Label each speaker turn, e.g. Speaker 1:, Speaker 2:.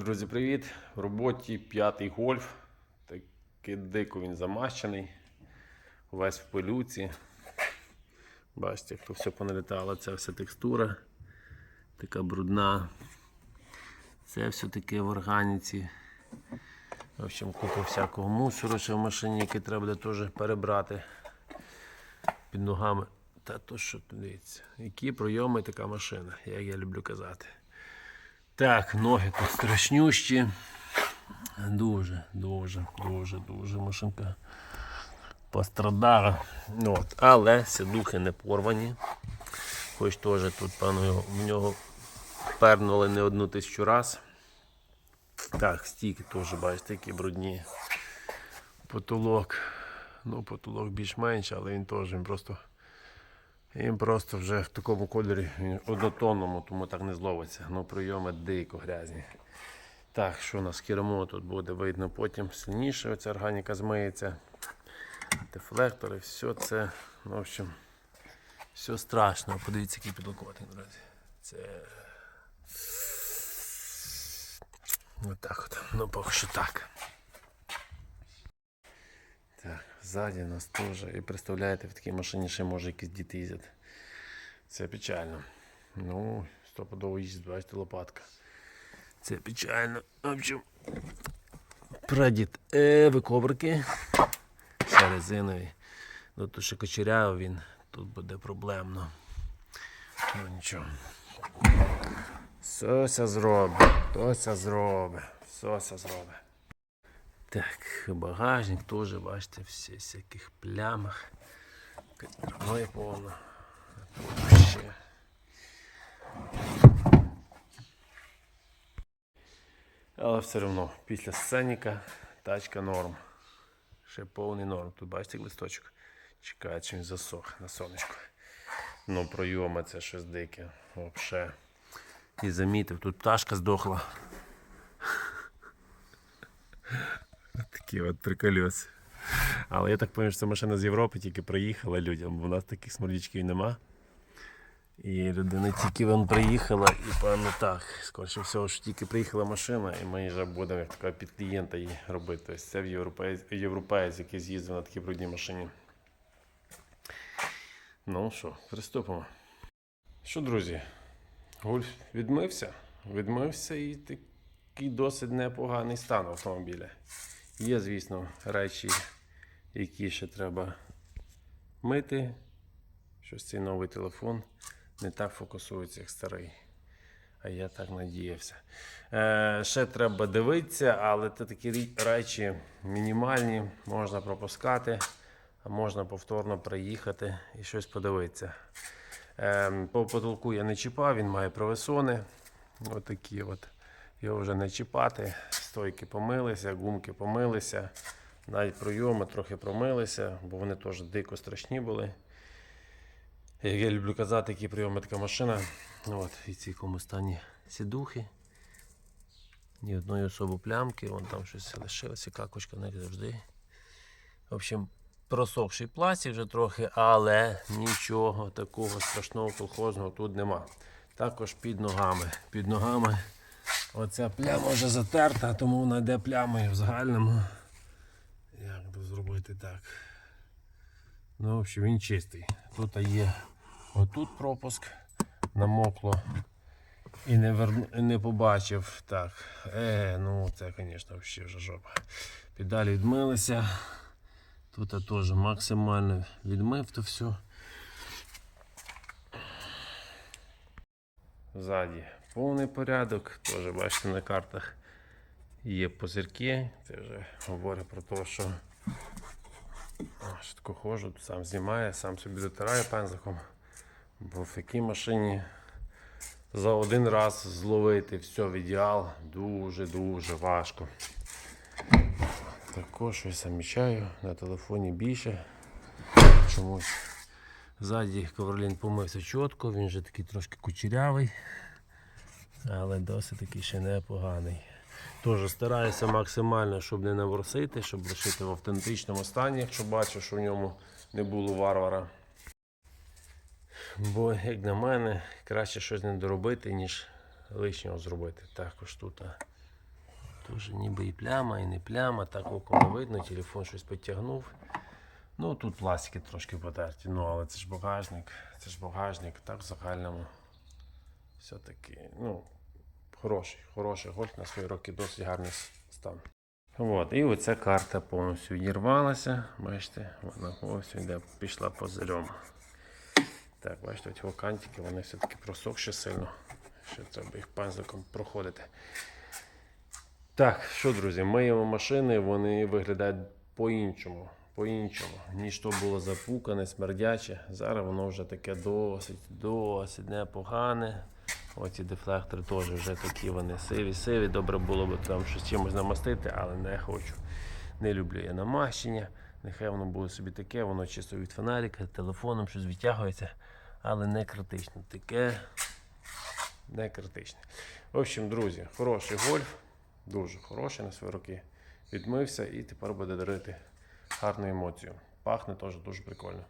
Speaker 1: Друзі, привіт! В роботі п'ятий гольф. Такий дико він замащений. Весь в пилюці. Бачите, як то все поналітало, ця вся текстура. Така брудна. Це все таке в органіці. В общем, купа всякого мусору ще в машині, який треба буде теж перебрати під ногами. Та то що дивіться, які пройоми така машина, як я люблю казати. Так, ноги тут страшнющі. Дуже, дуже, дуже, дуже машинка пострадала. Ну, От. Але сідухи не порвані. Хоч теж тут, певно, в нього пернули не одну тисячу раз. Так, стійки теж, бачите, які брудні. Потолок. Ну, потолок більш-менш, але він теж він просто. Він просто вже в такому кольорі однотонному, тому так не зловиться. Ну, прийоми дико грязні. Так, що у нас кермо тут буде видно потім сильніше, оця органіка змиється. Дефлектори, все це, ну, в общем, все страшно. Подивіться, який підлокотник, друзі. Це. Отак от. Ну, поки що так. Ззаді нас теж. І представляєте, в такій машині ще може якісь діти їздять. Це печально. Ну, стопудово їздить, бачите, лопатка. Це печально. В общем, прадід е, викобрики. Ще резинові. Ну, тут ще кочеряв він, тут буде проблемно. Ну нічого. Сося зробить, Тося зробить, Сося зробить. Так, багажник теж, бачите, всі всяких плямах. Травою повно. Ще. Але все одно, після сценіка тачка норм. Ще повний норм. Тут бачите листочок. Чекає, чи він засох на сонечко. Ну, пройоми це щось дике. Вообще. І замітив, тут пташка здохла. Такі от прикольоси. Але я так пам'ятаю, що це машина з Європи тільки приїхала людям, бо у нас таких смордічків нема. І людина тільки вон приїхала, і певно так. Скоріше всього, що тільки приїхала машина, і ми вже будемо як така під клієнта її робити. Тобто це в європеєць, європеєць, який з'їздив на такій брудній машині. Ну що, приступимо. Що, друзі, гольф відмився. Відмився і такий досить непоганий стан автомобіля. Є, звісно, речі, які ще треба мити. Щось цей новий телефон не так фокусується, як старий. А я так надіявся. Е, ще треба дивитися, але це такі речі мінімальні, можна пропускати, а можна повторно приїхати і щось подивитися. Е, по потолку я не чіпав, він має провесони. Отакі от. Його вже не чіпати. Стойки помилися, гумки помилися. Навіть пройоми трохи промилися, бо вони теж дико страшні були. Як я люблю казати, які прийоми така машина. От, і ці якому стані сідухи. Ні одної особи плямки, вон там щось лишилося, какочка не завжди. В общем, просохший пластик вже трохи, але нічого такого страшного колхозного тут нема. Також під ногами. Під ногами оця пляма вже затерта, тому вона йде плямою в загальному. Як би зробити так? Ну, в він чистий. Тут є отут пропуск, намокло і не, верну, не побачив. Так, е, ну це, звісно, взагалі вже жопа. Педалі відмилися. Тут теж максимально відмив то все. Ззаді повний порядок, теж бачите на картах є позирки. Це вже говорить про те, що Швидко ходжу, сам знімає, сам собі дотирає пензликом. Бо в такій машині за один раз зловити все в ідеал дуже-дуже важко. Також щось замічаю на телефоні більше. Чомусь ззаді ковролін помився чітко, він вже такий трошки кучерявий, але досить таки ще непоганий. Теж стараюся максимально, щоб не наворсити, щоб лишити в автентичному стані, якщо бачу, що в ньому не було варвара. Бо, як на мене, краще щось не доробити, ніж лишнього зробити. Також тут Тоже ніби і пляма, і не пляма, так оком не видно, телефон щось підтягнув. Ну тут пластики трошки потерті, ну але це ж багажник, це ж багажник, так в загальному. Все-таки, ну, хороший, хороший гольф на свої роки досить гарний стан. От, і оця карта повністю відірвалася. Бачите, вона повністю йде, пішла по зельому. Так, бачите, ці кантики, вони все-таки просохші сильно. Ще треба їх пензликом проходити. Так, що, друзі, миємо машини, вони виглядають по-іншому. По-іншому, ніж то було запукане, смердяче. Зараз воно вже таке досить, досить непогане. Оці дефлектори теж вже такі вони сиві, сиві. Добре було б там щось чимось намастити, але не хочу. Не люблю я намащення. Нехай воно буде собі таке, воно чисто від фонарика, телефоном щось відтягується, але не критично. Таке не критичне. В общем, друзі, хороший гольф, дуже хороший на свої роки. Відмився і тепер буде дарити гарну емоцію. Пахне теж дуже прикольно.